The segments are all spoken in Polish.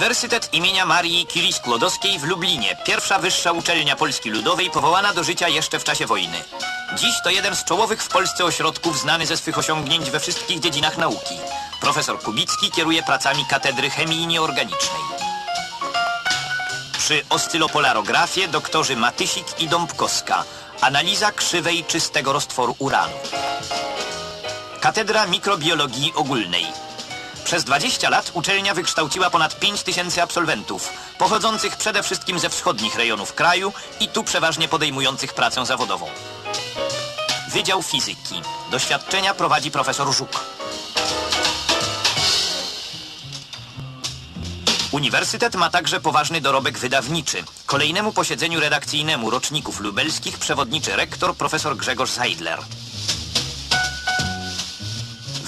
Uniwersytet imienia Marii Curie Skłodowskiej w Lublinie. Pierwsza wyższa uczelnia Polski Ludowej powołana do życia jeszcze w czasie wojny. Dziś to jeden z czołowych w Polsce ośrodków znany ze swych osiągnięć we wszystkich dziedzinach nauki. Profesor Kubicki kieruje pracami Katedry Chemii Nieorganicznej. Przy oscylopolarografie doktorzy Matysik i Dąbkowska. Analiza krzywej czystego roztworu uranu. Katedra Mikrobiologii Ogólnej. Przez 20 lat uczelnia wykształciła ponad 5 tysięcy absolwentów, pochodzących przede wszystkim ze wschodnich rejonów kraju i tu przeważnie podejmujących pracę zawodową. Wydział Fizyki. Doświadczenia prowadzi profesor Żuk. Uniwersytet ma także poważny dorobek wydawniczy. Kolejnemu posiedzeniu redakcyjnemu roczników lubelskich przewodniczy rektor profesor Grzegorz Seidler.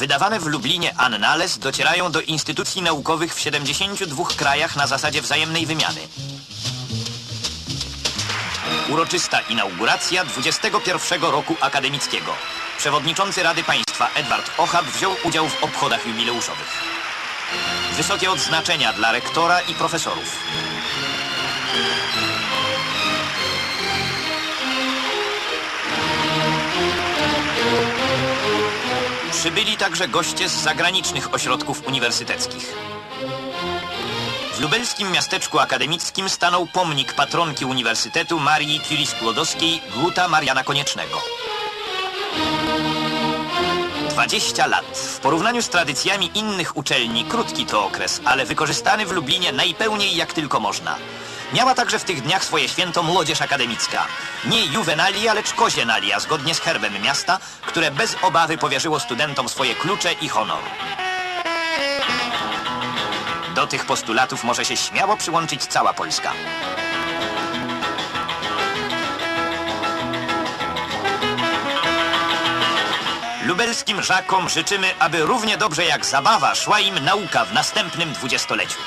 Wydawane w Lublinie annales docierają do instytucji naukowych w 72 krajach na zasadzie wzajemnej wymiany. Uroczysta inauguracja 21 roku akademickiego. Przewodniczący Rady Państwa Edward Ochab wziął udział w obchodach jubileuszowych. Wysokie odznaczenia dla rektora i profesorów. Przybyli także goście z zagranicznych ośrodków uniwersyteckich. W lubelskim miasteczku akademickim stanął pomnik patronki Uniwersytetu Marii Curie Skłodowskiej Guta Mariana Koniecznego. 20 lat. W porównaniu z tradycjami innych uczelni krótki to okres, ale wykorzystany w Lublinie najpełniej jak tylko można. Miała także w tych dniach swoje święto młodzież akademicka. Nie juvenalia, lecz kozienalia, zgodnie z herbem miasta, które bez obawy powierzyło studentom swoje klucze i honor. Do tych postulatów może się śmiało przyłączyć cała Polska. Lubelskim żakom życzymy, aby równie dobrze jak zabawa szła im nauka w następnym dwudziestoleciu.